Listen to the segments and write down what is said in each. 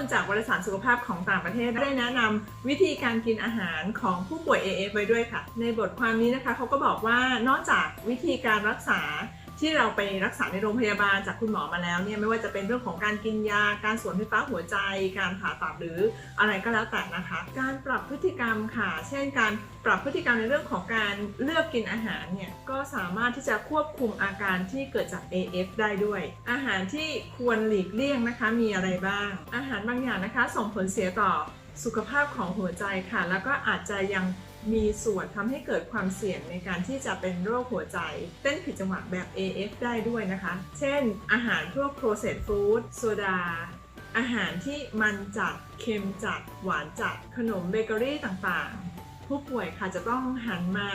ูลจากวารสารสุขภาพของต่างประเทศได้แนะนำวิธีการกินอาหารของผู้ป่วย AF ไว้ด้วยค่ะ ในบทความนี้นะคะเขาก็บอกว่านอกจากวิธีการรักษา ที่เราไปรักษาในโรงพยาบาลจากคุณหมอมาแล้วเนี่ยไม่ว่าจะเป็นเรื่องของการกินยา การสวนไฟฟ้าหัวใจ การผ่าตัดหรืออะไรก็แล้วแต่นะคะ การปรับพฤติกรรมค่ะ เช่น การปรับพฤติกรรมในเรื่องของการเลือกกินอาหารเนี่ยก็สามารถที่จะควบคุมอาการที่เกิดจาก AF ได้ด้วย อาหารที่ควรหลีกเลี่ยงนะคะมีอะไรบ้าง อาหารบางอย่างนะคะส่งผลเสียต่อสุขภาพของหัวใจค่ะ แล้วก็อาจจะยัง มีส่วนทำให้เกิดความเสี่ยงในการที่จะเป็นโรคหัวใจ เต้นผิดจังหวะแบบ AF ได้ด้วยนะคะ เช่น อาหารพวก processed food โซดา อาหารที่มันจัด เค็มจัด หวานจัด ขนมเบเกอรี่ต่างๆ ผู้ป่วยค่ะจะต้องหันมา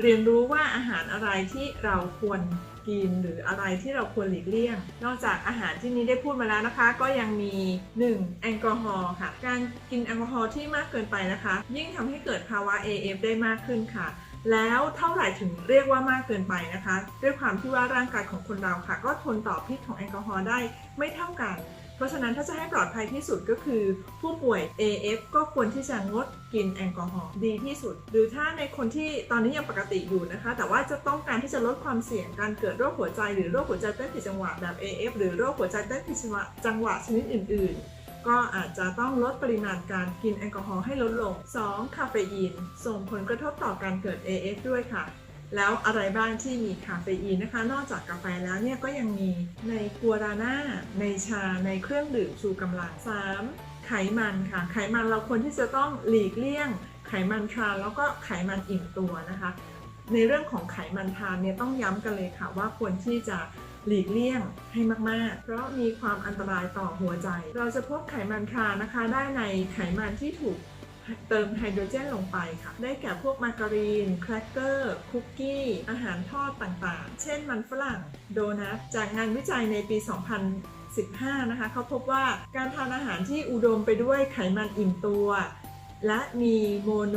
เรียนรู้ว่าอาหารอะไรที่เราควรกินหรืออะไรที่เราควรหลีกเลี่ยง นอกจากอาหารที่นี้ได้พูดมาแล้วนะคะ ก็ยังมี 1. แอลกอฮอล์ค่ะ การกินแอลกอฮอล์ที่มากเกินไปนะคะ ยิ่งทำให้เกิดภาวะ AF ได้มากขึ้นค่ะ แล้วเท่าไหร่ถึงเรียกว่ามากเกินไปนะคะ ด้วยความที่ว่าร่างกายของคนเราค่ะ ก็ทนต่อพิษของแอลกอฮอล์ได้ไม่เท่ากัน เพราะฉะนั้นถ้าจะให้ปลอดภัยที่สุดก็คือ ผู้ป่วย AF ก็ควรที่จะงดกินแอลกอฮอล์ดีที่สุด หรือถ้าในคนที่ตอนนี้ยังปกติอยู่นะคะ แต่ว่าจะต้องการที่จะลดความเสี่ยงการเกิดโรคหัวใจ หรือโรคหัวใจเต้นผิดจังหวะแบบ AF หรือโรคหัวใจเต้นผิดจังหวะจังหวะชนิดอื่น ๆก็อาจจะต้องลดปริมาณการกินแอลกอฮอล์ให้ลดลง 2. คาเฟอีน ส่งผลกระทบต่อการเกิด AF ด้วยค่ะ แล้วอะไรบ้างที่มีคาเฟอีนนะคะ นอกจากกาแฟแล้วเนี่ยก็ยังมีในกัวราน่าในชาในเครื่องดื่มชูกำลัง 3. ไขมันค่ะ ไขมันเราควรที่จะต้องหลีกเลี่ยง ไขมันทรานแล้วก็ไขมันอิ่มตัวนะคะ ในเรื่องของไขมันทรานเนี่ยต้องย้ำกันเลยค่ะว่าควรที่จะหลีกเลี่ยงให้มาก ๆ เพราะมีความอันตรายต่อหัวใจ เราจะพบไขมันทรานนะคะ ได้ในไขมันที่ถูก เติมไฮโดรเจนลงไปค่ะ ได้แก่พวกมาการีน แครกเกอร์ คุกกี้ อาหารทอดต่างๆ เช่นมันฝรั่ง โดนัท จากงานวิจัยในปี 2015 นะคะ เขาพบว่าการทานอาหารที่อุดมไปด้วยไขมันอิ่มตัว และมีโมโน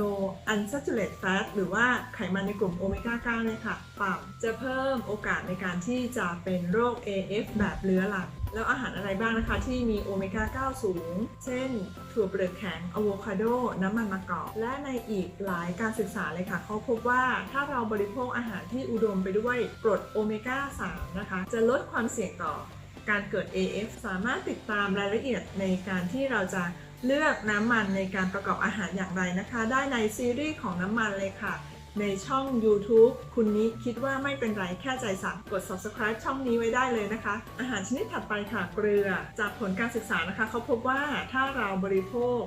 อันซัตูเลตแฟตหรือว่าไขมันในกลุ่มโอเมก้า 9 เนี่ยค่ะต่ำจะเพิ่มโอกาสในการที่จะเป็นโรค AF แบบเรื้อรังแล้วอาหารอะไรบ้างนะคะที่มีโอเมก้า 9 สูง เช่น ถั่วเปลือกแข็งอะโวคาโด น้ำมันมะกอก และในอีกหลายการศึกษาเลยค่ะ เขาพบว่าถ้าเราบริโภคอาหารที่อุดมไปด้วยกรดโอเมก้า 3 นะคะ จะลดความเสี่ยงต่อการเกิด AF สามารถติดตามรายละเอียดในการที่เราจะ เลือกน้ำมันในการประกอบอาหารอย่างไรนะคะ ได้ในซีรีส์ของน้ำมันเลยค่ะ ในช่อง YouTube คุณนี้คิดว่าไม่เป็นไรแค่ใจสั่งกด subscribe ช่องนี้ไว้ได้เลยนะคะ อาหารชนิดถัดไปค่ะเกลือ จากผลการศึกษานะคะเขาพบว่าถ้าเราบริโภค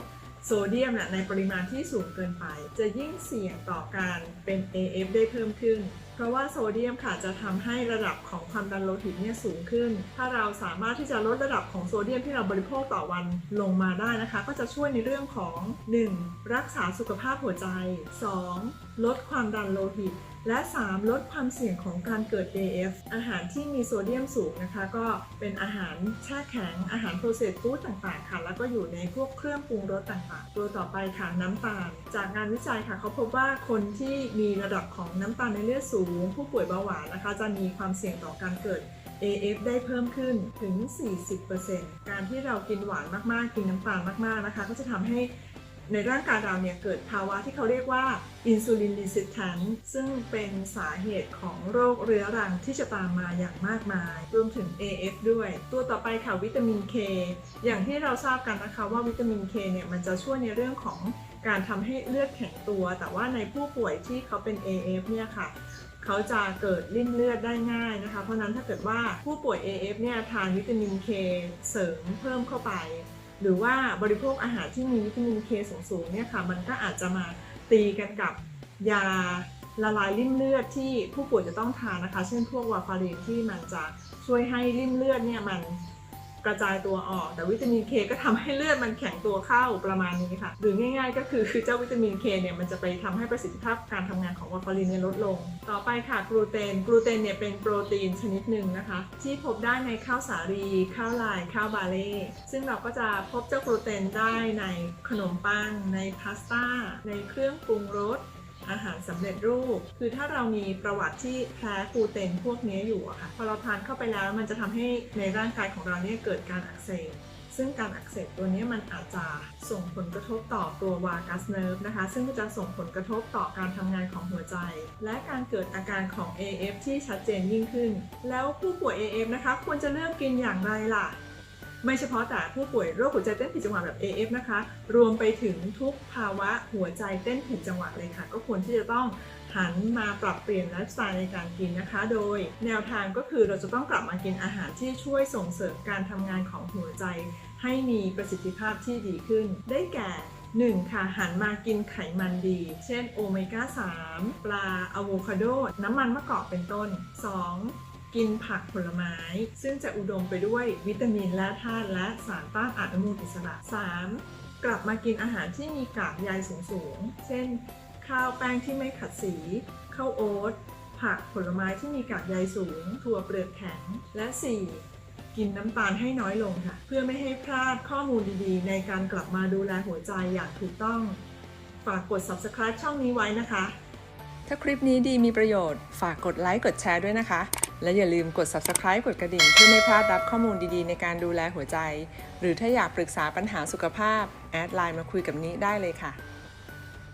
โซเดียมนะในปริมาณที่สูงเกินไป จะยิ่งเสี่ยงต่อการเป็น AF ได้เพิ่มขึ้น ราะว่าโซเดียมค่ะจะทำให้ระดับของความดันโลหิตเนี่ยสูงขึ้น ถ้าเราสามารถที่จะลดระดับของโซเดียมที่เราบริโภคต่อวันลงมาได้นะคะ ก็จะช่วยในเรื่องของ 1. รักษาสุขภาพหัวใจ 2. ลดความดันโลหิต และ 3. ลดความเสี่ยงของการเกิด AF อาหารที่มีโซเดียมสูงนะคะ ก็เป็นอาหารแช่แข็ง อาหารโปรเซสฟู้ดต่างๆ ค่ะ แล้วก็อยู่ในพวกเครื่องปรุงรสต่างๆ ตัวต่อไปค่ะน้ำตาล จากงานวิจัยค่ะเขาพบว่าคนที่มีระดับของน้ำตาลในเลือดสูง ผู้ป่วยเบาหวานนะคะ จะมีความเสี่ยงต่อการเกิด AF ได้เพิ่มขึ้นถึง 40%การที่เรากินหวานมากๆ กินน้ำตาลมากๆ นะคะ ก็จะทำให้ ในร่างกายเราเนี่ยเกิดภาวะที่เขาเรียกว่าอินซูลิน e ิ i ิ t a n t ซึ่งเป็นสาเหตุของโรคเรื้อรังที่จะตามมาอย่างมากมาย รวมถึง AF ด้วย ตัวต่อไปค่ะวิตามิน K อย่างที่เราทราบกันนะคะว่าวิตามิน K เนี่ยมันจะช่วยในเรื่องของการทำให้เลือดแข็งตัว แต่ว่าในผู้ป่วยที่เขาเป็น AF เนี่ยค่ะเขาจะเกิดริ่มเลือดได้ง่ายนะคะ เพราะนั้นถ้าเกิดว่าผู้ป่วย AF เนี่ยทานวิตามิน K เสริมเพิ่มเข้าไป หรือว่าบริโภคอาหารที่มีวิตามินเคสูงๆเนี่ยค่ะมันก็อาจจะมาตีกันกับยาละลายริ่มเลือดที่ผู้ป่วยจะต้องทานนะคะ เช่นพวกวาฟารินที่มันจะช่วยให้ริ่มเลือดเนี่ยมัน กระจายตัวออก แต่วิตามิน K ก็ทำให้เลือดมันแข็งตัวเข้าประมาณนี้ค่ะ หรือง่ายๆ ก็คือคือเจ้าวิตามิน K เนี่ยมันจะไปทำให้ประสิทธิภาพการทำงานของวาฟารินเนี่ยลดลง ต่อไปค่ะกลูเตนกลูเตนเนี่ยเป็นโปรตีนชนิดหนึ่งนะคะ ที่พบได้ในข้าวสาลีข้าวลายข้าวบาเล่ซึ่งเราก็จะพบเจ้ากลูเตนได้ในขนมปัง ในพาสต้าในเครื่องปรุงรส อาหารสำเร็จรูป คือถ้าเรามีประวัติที่แพ้กลูเตนพวกนี้อยู่อะค่ะพอเราทานเข้าไปแล้วมันจะทำให้ในร่างกายของเราเนี่ยเกิดการอักเสบซึ่งการอักเสบตัวนี้มันอาจจะส่งผลกระทบต่อตัววากัสเนิร์ฟนะคะ ซึ่งจะส่งผลกระทบต่อการทำงานของหัวใจ และการเกิดอาการของ AF ที่ชัดเจนยิ่งขึ้น แล้วผู้ป่วย AF นะคะ ควรจะเลือกกินอย่างไรล่ะ ไม่เฉพาะแต่ผู้ป่วยโรคหัวใจเต้นผิดจังหวะแบบ AF นะคะ รวมไปถึงทุกภาวะหัวใจเต้นผิดจังหวะเลยค่ะ ก็ควรที่จะต้องหันมาปรับเปลี่ยนไลฟ์สไตล์ในการกินนะคะ โดยแนวทางก็คือเราจะต้องกลับมากินอาหารที่ช่วยส่งเสริมการทำงานของหัวใจ ให้มีประสิทธิภาพที่ดีขึ้น ได้แก่ 1. ค่ะหันมากินไขมันดี เช่นโอเมก้า 3 ปลาอะโวคาโด น้ำมันมะกอกเป็นต้น 2. กินผักผลไม้ ซึ่งจะอุดมไปด้วยวิตามินและธาตุและสารต้านอนุมูลอิสระ 3. กลับมากินอาหารที่มีกากใยสูงๆ เช่น ข้าวแป้งที่ไม่ขัดสี ข้าวโอ๊ต ผักผลไม้ที่มีกากใยสูง ถั่วเปลือกแข็ง และ 4. กินน้ำตาลให้น้อยลงค่ะ เพื่อไม่ให้พลาดข้อมูลดีๆ ในการกลับมาดูแลหัวใจอย่างถูกต้อง ฝากกด subscribe ช่องนี้ไว้นะคะ ถ้าคลิปนี้ดีมีประโยชน์ ฝากกดไลค์กดแชร์ด้วยนะคะ และอย่าลืมกด Subscribe กดกระดิ่ง เพื่อไม่พลาดรับข้อมูลดีๆ ในการดูแลหัวใจ หรือถ้าอยากปรึกษาปัญหาสุขภาพ แอดไลน์มาคุยกับนี้ได้เลยค่ะ